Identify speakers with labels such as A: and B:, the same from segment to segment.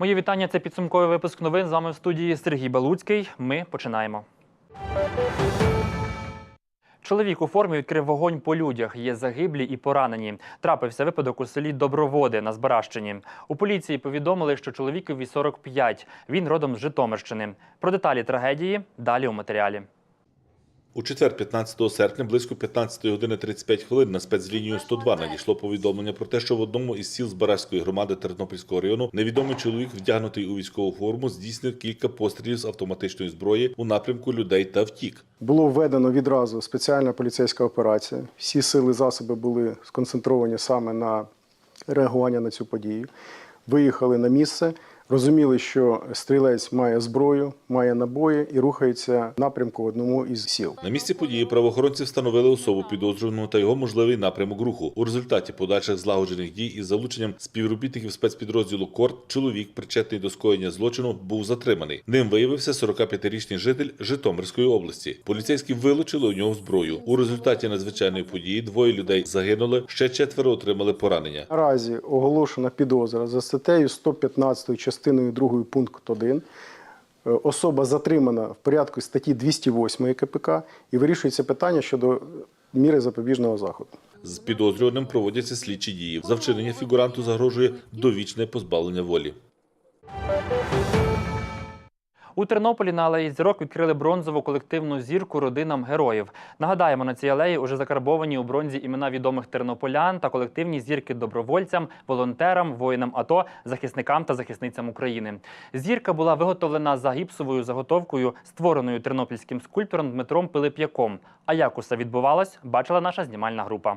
A: Мої вітання. Це підсумковий випуск новин. З вами в студії Сергій Балуцький. Ми починаємо. Чоловік у формі відкрив вогонь по людях. Є загиблі і поранені. Трапився випадок у селі Доброводи на Збаращині. У поліції повідомили, що чоловікові 45. Він родом з Житомирщини. Про деталі трагедії далі у матеріалі.
B: У четвер, 15 серпня, близько 15 години 35 хвилин на спецлінію 102 надійшло повідомлення про те, що в одному із сіл Збаразької громади Тернопільського району невідомий чоловік, вдягнутий у військову форму, здійснив кілька пострілів з автоматичної зброї у напрямку людей та втік.
C: Було введено відразу спеціальна поліцейська операція. Всі сили засоби були сконцентровані саме на реагування на цю подію. Виїхали на місце, розуміли, що стрілець має зброю, має набої і рухається в напрямку в одному із сіл.
B: На місці події правоохоронці встановили особу підозрюваного та його можливий напрямок руху. У результаті подальших злагоджених дій із залученням співробітників спецпідрозділу Корт чоловік, причетний до скоєння злочину, був затриманий. Ним виявився 45-річний житель Житомирської області. Поліцейські вилучили у нього зброю. У результаті надзвичайної події двоє людей загинули, ще четверо отримали поранення.
C: Наразі оголошена підозра за статтею 115 частиною 2 пункт 1. Е, Особа затримана в порядку статті 208 КПК і вирішується питання щодо міри запобіжного заходу.
B: З підозрюваним проводяться слідчі дії. За вчинення фігуранту загрожує довічне позбавлення волі.
A: У Тернополі на алеї зірок відкрили бронзову колективну зірку родинам героїв. Нагадаємо, на цій алеї уже закарбовані у бронзі імена відомих тернополян та колективні зірки добровольцям, волонтерам, воїнам АТО, захисникам та захисницям України. Зірка була виготовлена за гіпсовою заготовкою, створеною тернопільським скульптором Дмитром Пилип'яком. А як усе відбувалось, бачила наша знімальна група.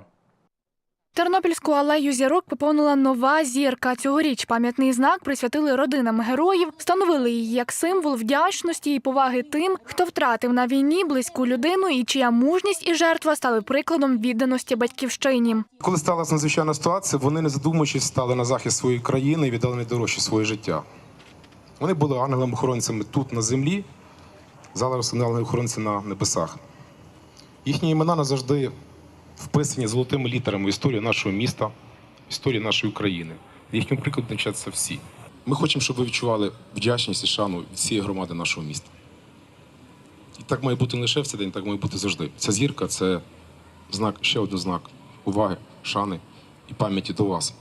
D: Тернопільську алею зірок поповнила нова зірка. Цьогоріч пам'ятний знак присвятили родинам героїв, встановили її як символ вдячності і поваги тим, хто втратив на війні близьку людину і чия мужність і жертва стали прикладом відданості батьківщині.
E: Коли сталася надзвичайна ситуація, вони не задумуючись стали на захист своєї країни і віддали найдорожче своє життя. Вони були ангелами-охоронцями тут на землі, зараз вони ангели-охоронці на небесах. Їхні імена назавжди вписані золотими літерами в історію нашого міста, в історію нашої України. Їхнім прикладом навчаться всі. Ми хочемо, щоб ви відчували вдячність і шану від всієї громади нашого міста. І так має бути не лише в цей день, так має бути завжди. Ця зірка це знак, ще один знак уваги, шани і пам'яті до вас.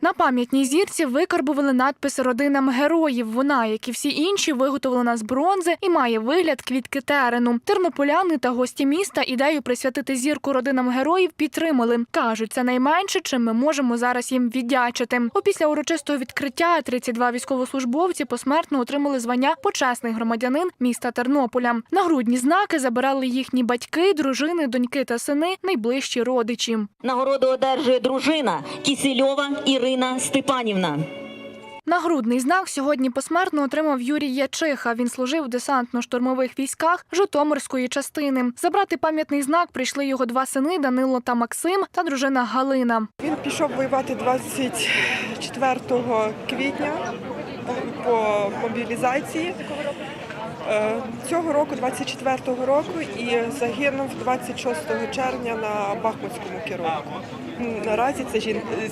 D: На пам'ятній зірці викарбували надпис родинам героїв. Вона, як і всі інші, виготовлена з бронзи і має вигляд квітки терену. Тернополяни та гості міста ідею присвятити зірку родинам героїв підтримали. кажуть, це найменше, чим ми можемо зараз їм віддячити. Опісля урочистого відкриття 32 військовослужбовці посмертно отримали звання почесний громадянин міста Тернополя. Нагрудні знаки забирали їхні батьки, дружини, доньки та сини, найближчі родичі.
F: Нагороду одержує дружина Кісельова Ірина Степанівна.
D: Нагрудний знак сьогодні посмертно отримав Юрій Ячиха. Він служив в десантно-штурмових військах Житомирської частини. Забрати пам'ятний знак прийшли його два сини Данило та Максим та дружина Галина.
G: Він пішов воювати 24 квітня по мобілізації. Е, Цього року, 24-го року, і загинув 26 червня на Бахмутському керунку. Наразі ця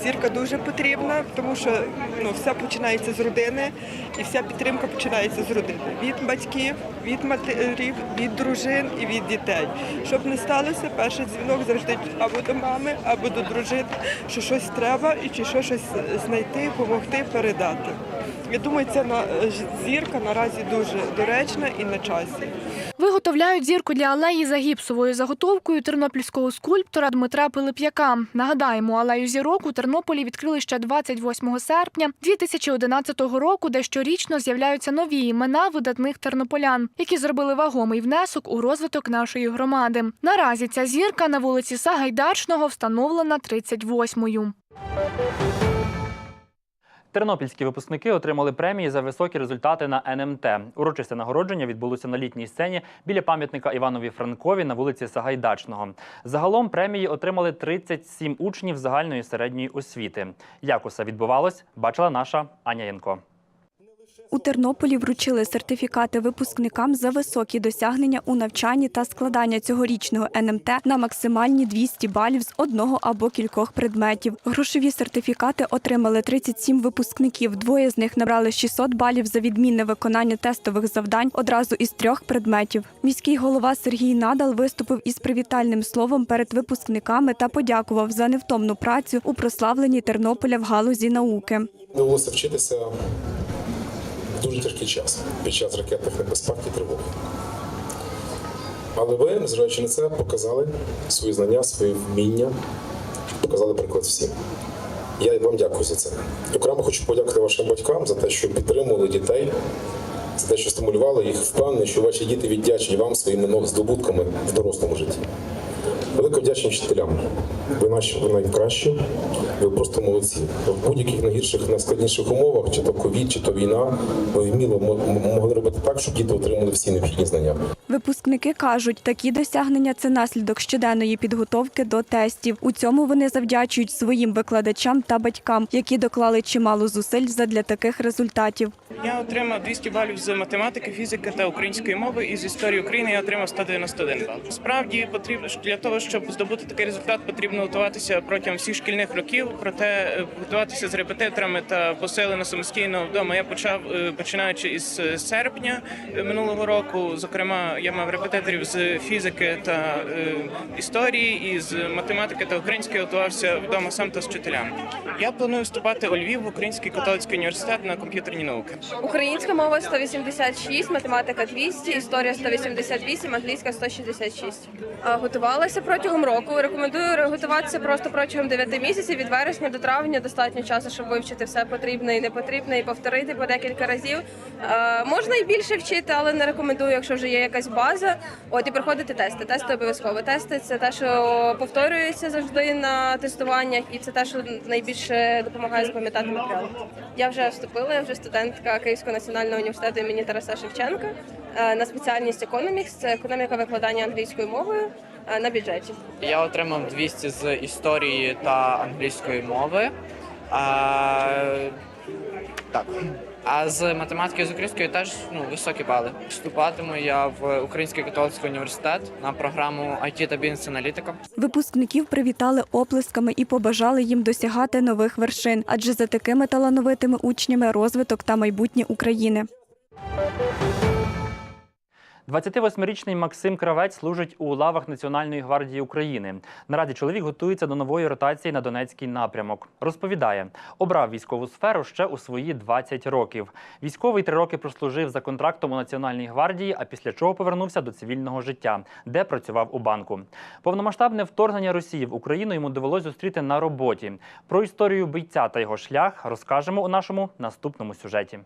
G: зірка дуже потрібна, тому що ну, все починається з родини, і вся підтримка починається з родини. Від батьків, від матерів, від дружин і від дітей. Щоб не сталося, перший дзвінок завжди або до мами, або до дружин, що щось треба і чи що щось знайти, допомогти, передати. Я думаю, ця на- зірка наразі дуже доречна і на часі.
D: Виготовляють зірку для алеї за гіпсовою заготовкою тернопільського скульптора Дмитра Пилип'яка. Нагадаємо, алею зірок у Тернополі відкрили ще 28 серпня 2011 року, де щорічно з'являються нові імена видатних тернополян, які зробили вагомий внесок у розвиток нашої громади. Наразі ця зірка на вулиці Сагайдачного встановлена 38-ю.
A: Тернопільські випускники отримали премії за високі результати на НМТ. Урочисте нагородження відбулося на літній сцені біля пам'ятника Іванові Франкові на вулиці Сагайдачного. Загалом премії отримали 37 учнів загальної середньої освіти. Як усе відбувалось, бачила наша Аня Янко.
H: У Тернополі вручили сертифікати випускникам за високі досягнення у навчанні та складання цьогорічного НМТ на максимальні 200 балів з одного або кількох предметів. Грошові сертифікати отримали 37 випускників. Двоє з них набрали 600 балів за відмінне виконання тестових завдань одразу із трьох предметів. Міський голова Сергій Надал виступив із привітальним словом перед випускниками та подякував за невтомну працю у прославленні Тернополя в галузі науки.
E: Довелося вчитися дуже тяжкий час під час ракетних небезпек і тривог. Але ви, незважаючи на це, показали свої знання, свої вміння, показали приклад всім. Я вам дякую за це. Окремо хочу подякувати вашим батькам за те, що підтримували дітей, за те, що стимулювали їх, впевнений, що ваші діти віддячать вам своїми здобутками в дорослому житті. Велика вдячність вчителям. Ви наші ви найкращі, ви просто молодці. В будь-яких найгірших, найскладніших умовах, чи то ковід, чи то війна, ви вміло мо- могли робити так, щоб діти отримали всі необхідні знання.
H: Випускники кажуть, такі досягнення це наслідок щоденної підготовки до тестів. У цьому вони завдячують своїм викладачам та батькам, які доклали чимало зусиль задля таких результатів.
I: Я отримав 200 балів з математики, фізики та української мови. І з історії України я отримав 191 бал. Справді потрібно для того, щоб здобути такий результат, потрібно готуватися протягом всіх шкільних років. Проте е, готуватися з репетиторами та посилено самостійно вдома. Я почав е, починаючи із е, серпня минулого року. Зокрема, я мав репетиторів з фізики та історії, і з математики та української готувався вдома сам та з вчителями. Я планую вступати у Львів в Український католицький університет на комп'ютерні науки.
J: Українська мова 186, математика 200, історія 188, англійська 166. А, Готувалася протягом року. Рекомендую готуватися просто протягом 9 місяців від вересня до травня. Достатньо часу, щоб вивчити все потрібне і непотрібне, і повторити по декілька разів. А, Можна і більше вчити, але не рекомендую, якщо вже є якась база. От і проходити тести. Тести обов'язково. Тести це те, що повторюється завжди на тестуваннях, і це те, що найбільше допомагає запам'ятати матеріал. Я вже вступила, я вже студентка Київського національного університету імені Тараса Шевченка е, на спеціальність економікс, це економіка викладання англійською мовою е, на бюджеті.
K: Я отримав 200 з історії та англійської мови. А, так. А з математики з української теж ну, високі бали. Вступатиму я в Український католицький університет на програму IT та бізнес-аналітика.
H: Випускників привітали оплесками і побажали їм досягати нових вершин, адже за такими талановитими учнями розвиток та майбутнє України.
A: 28-річний Максим Кравець служить у лавах Національної гвардії України. Наразі чоловік готується до нової ротації на Донецький напрямок. Розповідає, обрав військову сферу ще у свої 20 років. Військовий три роки прослужив за контрактом у Національній гвардії, а після чого повернувся до цивільного життя, де працював у банку. Повномасштабне вторгнення Росії в Україну йому довелось зустріти на роботі. Про історію бійця та його шлях розкажемо у нашому наступному сюжеті.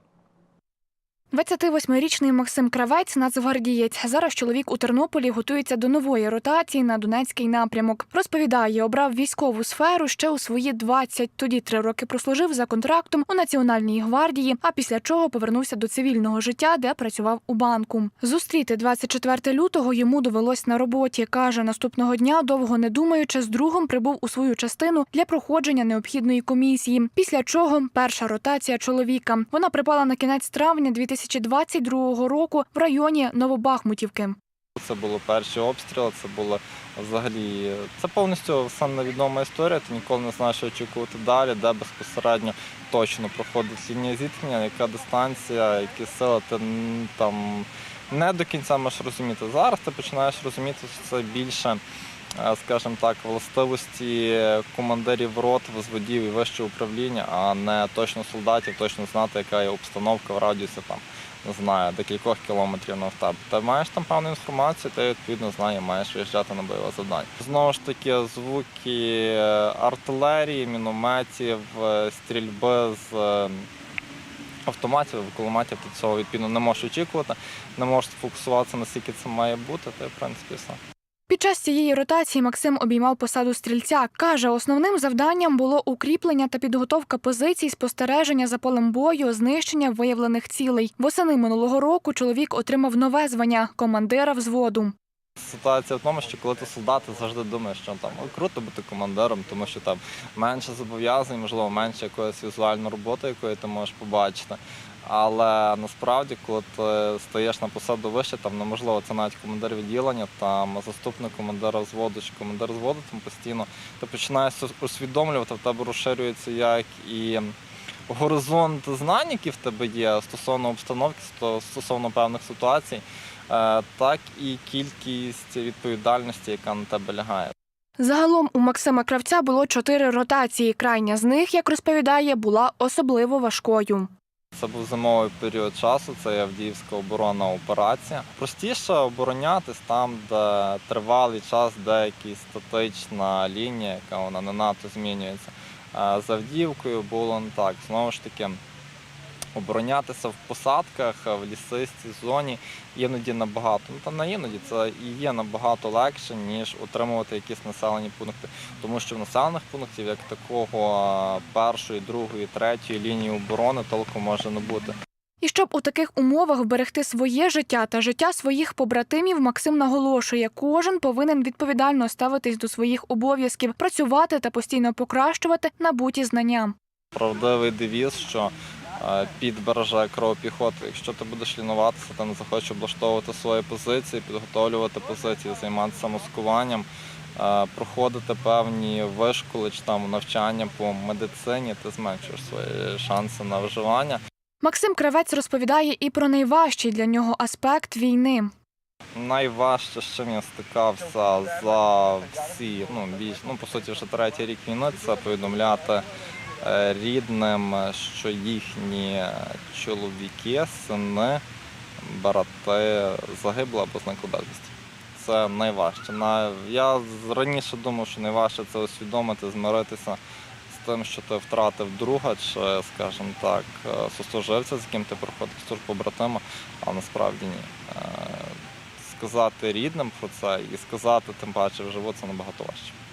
D: 28-річний Максим Кравець, нацгвардієць. Зараз чоловік у Тернополі готується до нової ротації на Донецький напрямок. Розповідає, обрав військову сферу ще у свої 20. Тоді три роки прослужив за контрактом у Національній гвардії, а після чого повернувся до цивільного життя, де працював у банку. Зустріти 24 лютого йому довелось на роботі. каже, наступного дня, довго не думаючи, з другом прибув у свою частину для проходження необхідної комісії. Після чого перша ротація чоловіка. Вона припала на кінець травня 2022 року в районі Новобахмутівки.
L: Це було перші обстріли, це було взагалі це повністю все невідома історія. Ти ніколи не знаєш, що очікувати далі, де безпосередньо точно проходить лінія зіткнення, яка дистанція, які сили ти там не до кінця можеш розуміти. Зараз ти починаєш розуміти, що це більше, скажімо так, властивості командирів рот, взводів і вищого управління, а не точно солдатів, точно знати, яка є обстановка в радіусі там не знаю, декількох кілометрів на тебе. Ти маєш там певну інформацію, ти відповідно знає, маєш виїжджати на бойове завдання. Знову ж таки, звуки е, артилерії, мінометів, е, стрільби з е, автоматів, кулеметів, ти цього відповідно не можеш очікувати, не можеш сфокусуватися, наскільки це має бути, й в принципі все.
D: Під час цієї ротації Максим обіймав посаду стрільця. Каже, основним завданням було укріплення та підготовка позицій, спостереження за полем бою, знищення виявлених цілей. Восени минулого року чоловік отримав нове звання командира взводу.
L: Ситуація в тому, що коли ти солдат, ти завжди думаєш, що там круто бути командиром, тому що там менше зобов'язань, можливо, менше якоїсь візуальної роботи, якої ти можеш побачити. Але насправді, коли ти стаєш на посаду вище, там неможливо, це навіть командир відділення, там заступник командира взводу чи командир взводу, там постійно ти починаєш усвідомлювати, в тебе розширюється як і горизонт знань, які в тебе є стосовно обстановки, стосовно певних ситуацій, е, так і кількість відповідальності, яка на тебе лягає.
D: Загалом у Максима Кравця було чотири ротації. Крайня з них, як розповідає, була особливо важкою.
L: Це був зимовий період часу, це Авдіївська оборонна операція. Простіше оборонятись там, де тривалий час, де якась статична лінія, яка вона не надто змінюється. З Авдіївкою було не так. Знову ж таки, оборонятися в посадках, в лісистій зоні іноді набагато. Ну та не іноді це і є набагато легше, ніж утримувати якісь населені пункти. Тому що в населених пунктів як такого першої, другої, третьої лінії оборони толком може не бути.
D: І щоб у таких умовах вберегти своє життя та життя своїх побратимів, Максим наголошує, кожен повинен відповідально ставитись до своїх обов'язків, працювати та постійно покращувати набуті знання.
L: Правдивий девіз, що е, під береже кров піхоти. Якщо ти будеш лінуватися, ти не захочеш облаштовувати свої позиції, підготовлювати позиції, займатися маскуванням, е, проходити певні вишколи чи там навчання по медицині, ти зменшуєш свої шанси на виживання.
D: Максим Кравець розповідає і про найважчий для нього аспект війни.
L: Найважче, з чим я стикався за всі, ну більш ну по суті, вже третій рік війни, це повідомляти рідним, що їхні чоловіки, сини, брати загибли або зникли безвісті. Це найважче. Я раніше думав, що найважче це усвідомити, змиритися з тим, що ти втратив друга, чи, скажімо так, е, сослуживця, з яким ти проходив службу побратима, а насправді ні. Е, Сказати рідним про це і сказати, тим паче вживу, це набагато важче.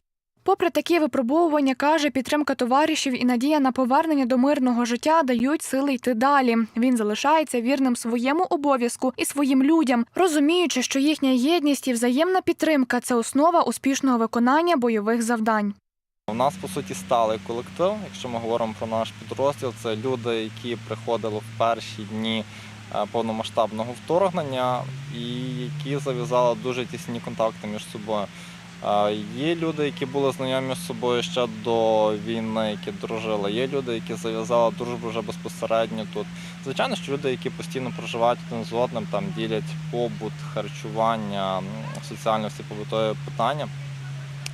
D: Попри такі випробовування, каже, підтримка товаришів і надія на повернення до мирного життя дають сили йти далі. Він залишається вірним своєму обов'язку і своїм людям, розуміючи, що їхня єдність і взаємна підтримка це основа успішного виконання бойових завдань.
L: У нас по суті сталий колектив. Якщо ми говоримо про наш підрозділ, це люди, які приходили в перші дні е, повномасштабного вторгнення і які зав'язали дуже тісні контакти між собою. Є люди, які були знайомі з собою ще до війни, які дружили. Є люди, які зав'язали дружбу вже безпосередньо тут. Звичайно, що люди, які постійно проживають один з одним, там ділять побут, харчування, м, всі побутові питання.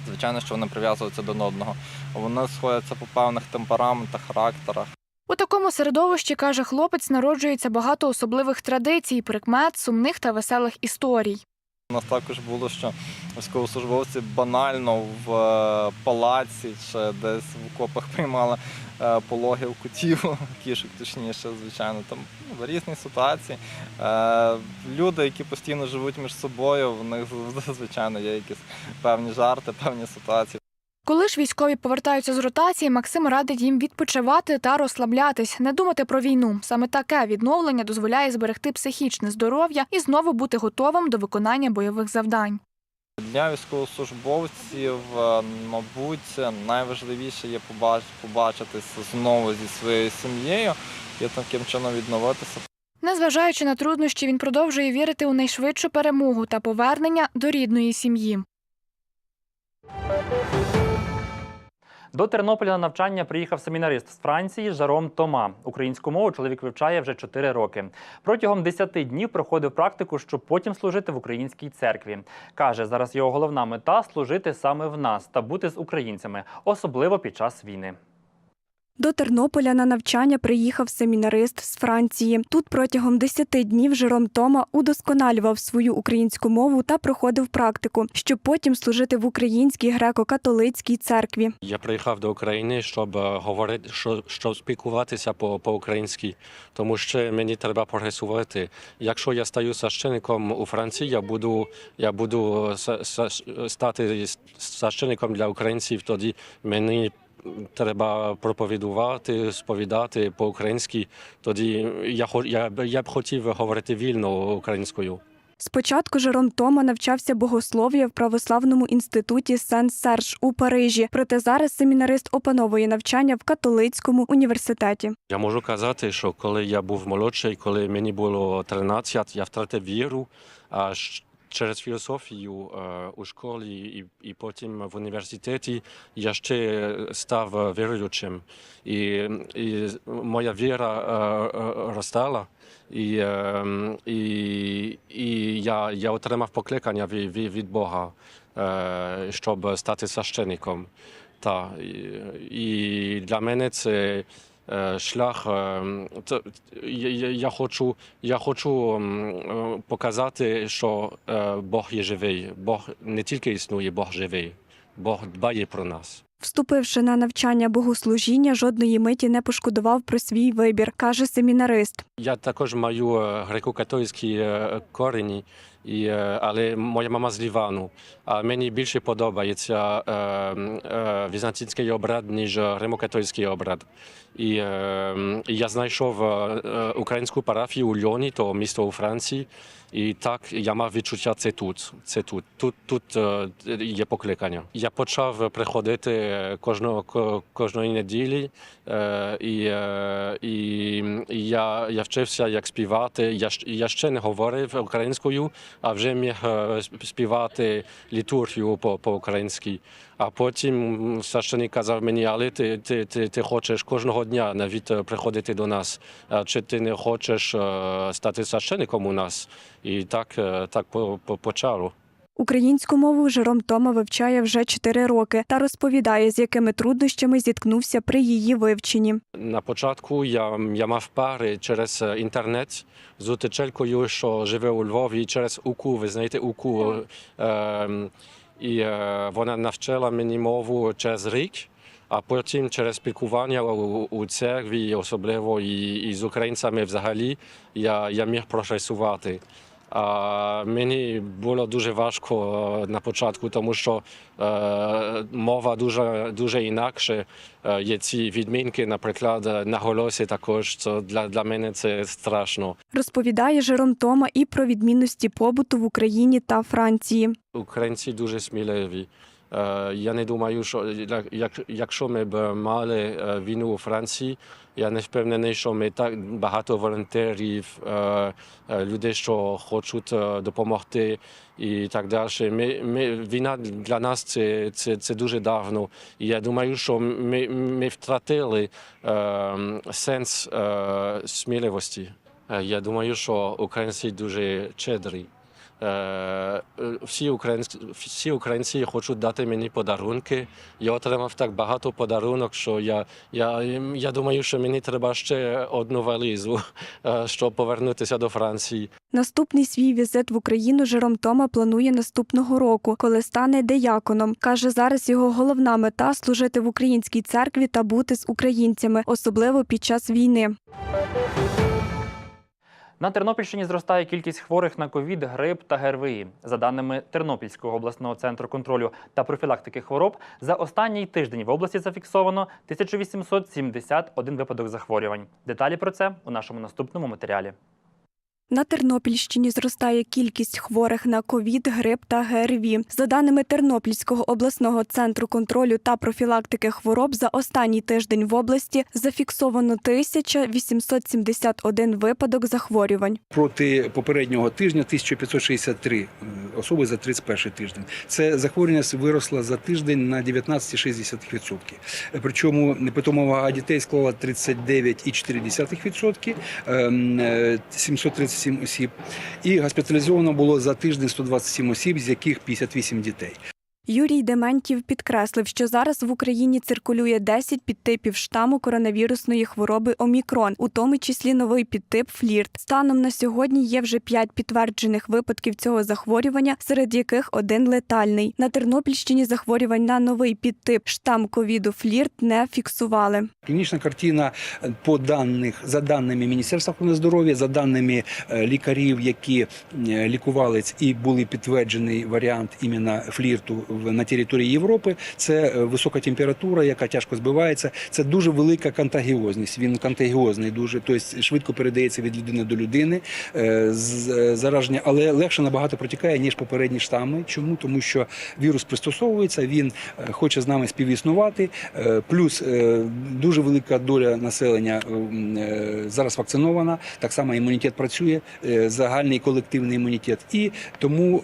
L: Звичайно, що вони прив'язуються до одного. Вони сходяться по певних темпераментах, характерах.
D: У такому середовищі, каже хлопець, народжується багато особливих традицій, прикмет, сумних та веселих історій.
L: У нас також було, що військовослужбовці банально в е, палаці чи десь в окопах приймали е, пологів котів, кішок, точніше, звичайно, там ну, в різні ситуації. Е, Люди, які постійно живуть між собою, в них звичайно, є якісь певні жарти, певні ситуації.
D: Коли ж військові повертаються з ротації, Максим радить їм відпочивати та розслаблятись, не думати про війну. Саме таке відновлення дозволяє зберегти психічне здоров'я і знову бути готовим до виконання бойових завдань.
L: Для військовослужбовців, е, мабуть, найважливіше є побач- побачитися знову зі своєю сім'єю і таким чином відновитися.
D: Незважаючи на труднощі, він продовжує вірити у найшвидшу перемогу та повернення до рідної сім'ї.
A: До Тернополя на навчання приїхав семінарист з Франції Жаром Тома. Українську мову чоловік вивчає вже 4 роки. Протягом 10 днів проходив практику, щоб потім служити в українській церкві. Каже, зараз його головна мета служити саме в нас та бути з українцями, особливо під час війни.
H: До Тернополя на навчання приїхав семінарист з Франції. Тут протягом 10 днів Жером Тома удосконалював свою українську мову та проходив практику, щоб потім служити в українській греко-католицькій церкві.
M: Я приїхав до України, щоб е, говорити, що, щоб спілкуватися по, по-українськи, тому що мені треба прогресувати. Якщо я стаю священником у Франції, я буду, я буду с- стати священником для українців, тоді мені треба проповідувати, сповідати по-українськи. Тоді я, я, я б хотів говорити вільно українською.
H: Спочатку Жером Тома навчався богослов'я в православному інституті Сен-Серж у Парижі. Проте зараз семінарист опановує навчання в католицькому університеті.
M: Я можу казати, що коли я був молодший, коли мені було 13, я втратив віру. А через філософію е, у школі і, і потім в університеті я ще став віруючим. І, і моя віра е, е. І, е, і, і я, я отримав покликання від, від, Бога, щоб стати священником. Та, і, і для мене це шлях. е, це- я, хочу, я хочу е, показати, що е, Бог є живий. Бог не тільки існує, Бог живий. Бог дбає про нас.
H: Вступивши на навчання богослужіння, жодної миті не пошкодував про свій вибір, каже семінарист.
M: Я також маю е, греко-католицькі е, корені, і, е, але моя мама з Лівану. А мені більше подобається е, е, візантійський обряд, ніж римокатолицький обряд. І я знайшов українську парафію у Льоні, то місто у Франції. І так я мав відчуття це тут. Це тут. Тут, тут є покликання. Я почав приходити кожного кожної неділі, і, і я, я вчився, як співати. Я, я ще не говорив українською, а вже міг е, співати літургію по, по-українськи. А потім священник казав мені, але ти, ти, ти, ти хочеш кожного дня навіть е, приходити до нас. Чи ти не хочеш е, стати священиком у нас? І так, так по- по- почало.
H: Українську мову Жером Тома вивчає вже 4 роки та розповідає, з якими труднощами зіткнувся при її вивченні.
M: На початку я, я мав пари через е, інтернет з утечелькою, що живе у Львові через УКУ. Ви знаєте УКУ. Е, і е, вона навчила мені мову через рік, а потім через спілкування у, у церкві, особливо і, і з українцями взагалі, я, я міг прогресувати. А мені було дуже важко на початку, тому що мова дуже, дуже інакше. Є ці відмінки, наприклад, на голосі також. Це для, для мене це страшно.
H: Розповідає Жером Тома і про відмінності побуту в Україні та Франції.
M: Українці дуже сміливі. Е, Я не думаю, що як- як, якщо ми б мали е, війну у Франції, я не впевнений, що ми так багато волонтерів, е, людей, що хочуть допомогти і так далі. Ми, ми, війна для нас це, це, це дуже давно. І я думаю, що ми, ми втратили сенс сміливості. Я думаю, що українці дуже щедрі. Е, е, Всі українці, всі українці хочуть дати мені подарунки. Я отримав так багато подарунок, що я, я, я думаю, що мені треба ще одну валізу, е, щоб повернутися до Франції.
H: Наступний свій візит в Україну Жером Тома планує наступного року, коли стане деяконом. Каже, зараз його головна мета служити в українській церкві та бути з українцями, особливо під час війни.
A: На Тернопільщині зростає кількість хворих на ковід, грип та ГРВІ. За даними Тернопільського обласного центру контролю та профілактики хвороб, за останній тиждень в області зафіксовано 1871 випадок захворювань. Деталі про це у нашому наступному матеріалі.
H: На Тернопільщині зростає кількість хворих на ковід, грип та ГРВІ. За даними Тернопільського обласного центру контролю та профілактики хвороб, за останній тиждень в області зафіксовано 1871 випадок захворювань.
N: проти попереднього тижня 1563 е, особи за 31 тиждень. Це захворюваність виросла за тиждень на 19,6%. Е, Причому питома вага дітей склала 39,4%, ем, е, 737 осіб. І госпіталізовано було за тиждень 127 осіб, з яких 58 дітей.
H: Юрій Дементів підкреслив, що зараз в Україні циркулює 10 підтипів штаму коронавірусної хвороби Омікрон, у тому числі новий підтип флірт. Станом на сьогодні є вже 5 підтверджених випадків цього захворювання, серед яких один летальний. На Тернопільщині захворювань на новий підтип штам ковіду флірт не фіксували.
N: Клінічна картина е, по даних за даними Міністерства охорони здоров'я, за даними е, лікарів, які е, лікували і були підтверджений варіант іменно флірту на території Європи. Це е, висока температура, яка тяжко збивається. Це дуже велика контагіозність. Він контагіозний, дуже тобто швидко передається від людини до людини. е, е, Зараження, але легше набагато протікає ніж попередні штами. Чому? Тому що вірус пристосовується, він хоче з нами співіснувати. Плюс дуже велика доля населення зараз вакцинована. Так само імунітет працює, загальний колективний імунітет. І тому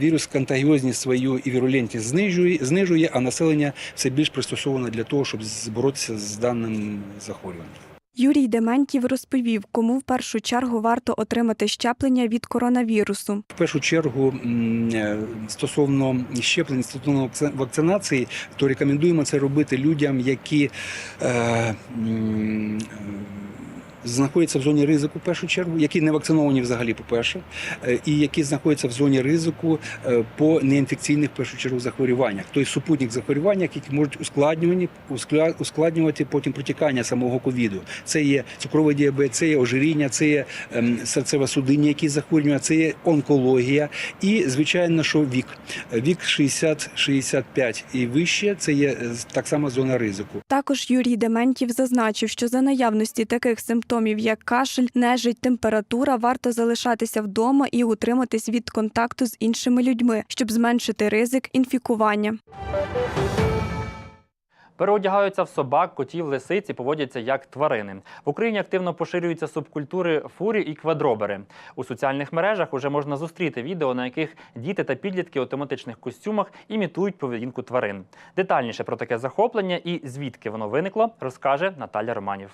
N: вірус контагіозність свою і вірулентність знижує, знижує, а населення все більш пристосоване для того, щоб боротися з даним захворюванням.
H: Юрій Дементів розповів, кому в першу чергу варто отримати щеплення від коронавірусу.
N: В першу чергу е, стосовно щеплень, стосовно вакци- вакцинації, то рекомендуємо це робити людям, які е, е, знаходяться в зоні ризику, в першу чергу, які не вакциновані взагалі, по-перше, е, і які знаходяться в зоні ризику е, по неінфекційних в першу чергу захворюваннях, тобто супутник захворювання, які можуть ускладнювати, ускладнювати потім протікання самого ковіду. Це є цукровий діабет, це є ожиріння, це є ем, серцево-судинні якісь захворювання, це є онкологія. І, звичайно, що вік. Вік 60-65 і вище це є е, так само зона ризику.
H: Також Юрій Дементів зазначив, що за наявності таких симптомів, як кашель, нежить, температура, варто залишатися вдома і утриматись від контакту з іншими людьми, щоб зменшити ризик інфікування.
A: Переодягаються в собак, котів, лисиць і поводяться як тварини. В Україні активно поширюються субкультури фурі і квадробери. У соціальних мережах уже можна зустріти відео, на яких діти та підлітки у тематичних костюмах імітують поведінку тварин. Детальніше про таке захоплення і звідки воно виникло, розкаже Наталя Романів.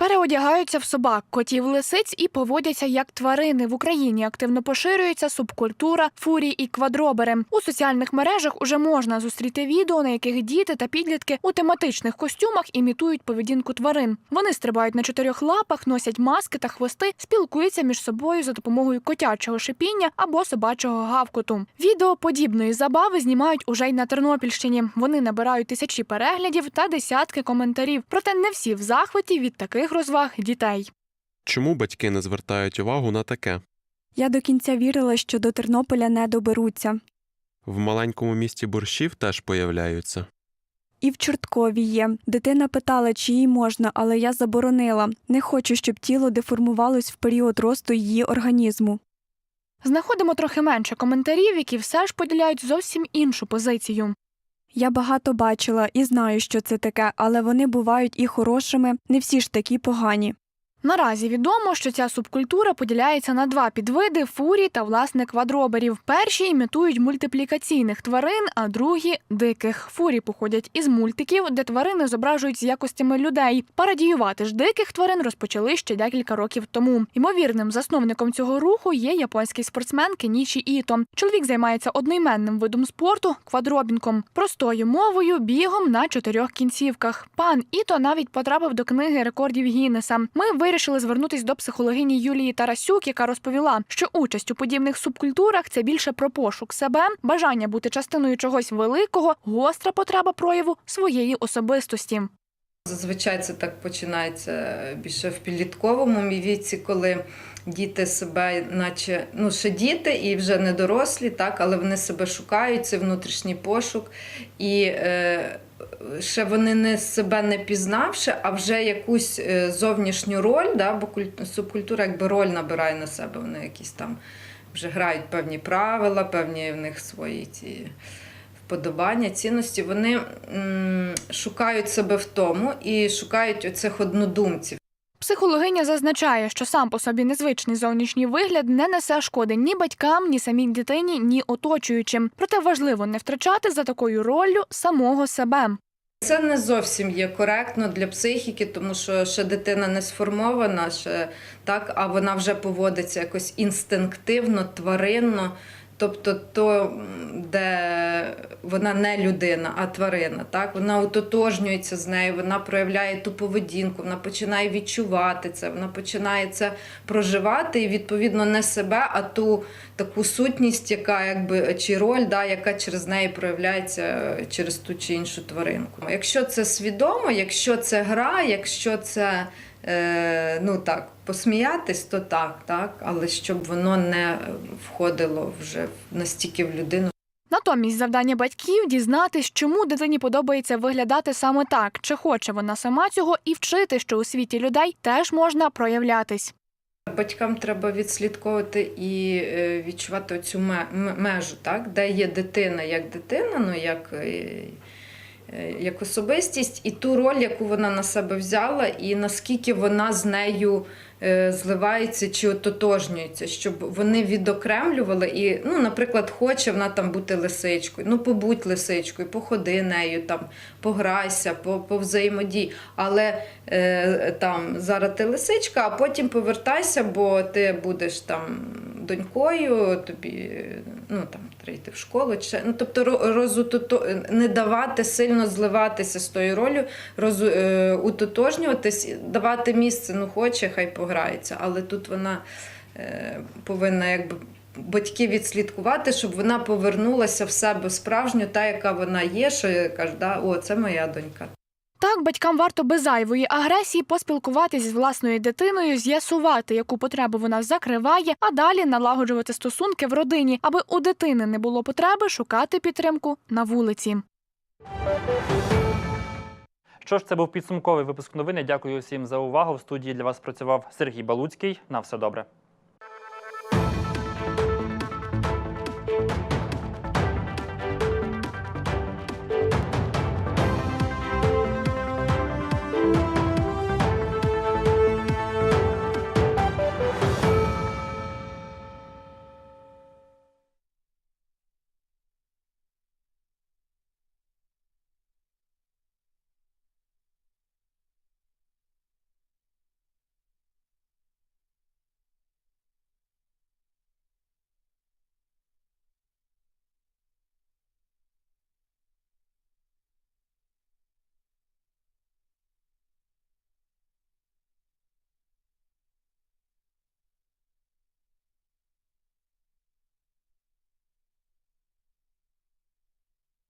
D: Переодягаються в собак, котів, лисиць і поводяться як тварини. В Україні активно поширюється субкультура фурі і квадробери. У соціальних мережах уже можна зустріти відео, на яких діти та підлітки у тематичних костюмах імітують поведінку тварин. Вони стрибають на чотирьох лапах, носять маски та хвости, спілкуються між собою за допомогою котячого шипіння або собачого гавкоту. Відео подібної забави знімають уже й на Тернопільщині. Вони набирають тисячі переглядів та десятки коментарів. Проте не всі в захваті від таких розваг дітей.
O: Чому батьки не звертають увагу на таке?
H: Я до кінця вірила, що до Тернополя не доберуться.
O: В маленькому місті борщів теж появляються.
H: І в Чорткові є. Дитина питала, чи їй можна, але я заборонила. Не хочу, щоб тіло деформувалось в період росту її організму.
D: Знаходимо трохи менше коментарів, які все ж поділяють зовсім іншу позицію.
H: Я багато бачила і знаю, що це таке, але вони бувають і хорошими, не всі ж такі погані.
D: Наразі відомо, що ця субкультура поділяється на два підвиди фурі та власне квадроберів. Перші імітують мультиплікаційних тварин, а другі диких. Фурі походять із мультиків, де тварини зображують з якостями людей. Парадіювати ж диких тварин розпочали ще декілька років тому. Ймовірним засновником цього руху є японський спортсмен Кенічі Іто. Чоловік займається одноіменним видом спорту квадробінком, простою мовою, бігом на чотирьох кінцівках. Пан Іто навіть потрапив до книги рекордів Гіннеса. Ми вирішили звернутись до психологині Юлії Тарасюк, яка розповіла, що участь у подібних субкультурах це більше про пошук себе, бажання бути частиною чогось великого, гостра потреба прояву своєї особистості.
P: Зазвичай це так починається більше в підлітковому віці, коли діти себе, наче ну ще діти і вже не дорослі, так, але вони себе шукають, це внутрішній пошук. І е, ще вони не себе не пізнавши, а вже якусь е, зовнішню роль, да, бо субкультура якби роль набирає на себе, вони якісь там вже грають певні правила, певні в них свої ці вподобання, цінності, вони м, шукають себе в тому і шукають оцих однодумців.
D: Психологиня зазначає, що сам по собі незвичний зовнішній вигляд не несе шкоди ні батькам, ні самій дитині, ні оточуючим. Проте важливо не втрачати за такою роллю самого себе.
P: Це не зовсім є коректно для психіки, тому що ще дитина не сформована, ще так, а вона вже поводиться якось інстинктивно, тваринно. Тобто то, де вона не людина, а тварина. Так? Вона ототожнюється з нею, вона проявляє ту поведінку, вона починає відчувати це, вона починає це проживати і відповідно не себе, а ту таку сутність, яка якби чи роль, да, яка через неї проявляється е, через ту чи іншу тваринку. Якщо це свідомо, якщо це гра, якщо це е, ну так, посміятись, то так, так, але щоб воно не входило вже настільки в людину.
D: Натомість завдання батьків дізнатись, чому дитині подобається виглядати саме так, чи хоче вона сама цього, і вчити, що у світі людей теж можна проявлятись.
P: Батькам треба відслідковувати і е, відчувати цю межу, так? де є дитина як дитина, ну як, е, як особистість, і ту роль, яку вона на себе взяла, і наскільки вона з нею е, зливається чи ототожнюється, щоб вони відокремлювали і, ну, наприклад, хоче вона там бути лисичкою. Ну, побудь лисичкою, походи нею, там, пограйся, по, повзаємодій. Але е, там зараз ти лисичка, а потім повертайся, бо ти будеш там донькою, тобі ну там треба йти в школу. Чи, ну, тобто ро- розутото, не давати сильно зливатися з тою ролью, роз, е, утотожнюватись, давати місце, ну хоче, хай пограється. Але тут вона е, повинна якби. Батьки відслідкувати, щоб вона повернулася в себе справжню, та, яка вона є, що каже, да, о, це моя донька.
D: Так, батькам варто без зайвої агресії поспілкуватись з власною дитиною, з'ясувати, яку потребу вона закриває, а далі налагоджувати стосунки в родині, аби у дитини не було потреби шукати підтримку на вулиці.
A: Що ж, це був підсумковий випуск новини. Дякую всім за увагу. В студії для вас працював Сергій Балуцький. На все добре.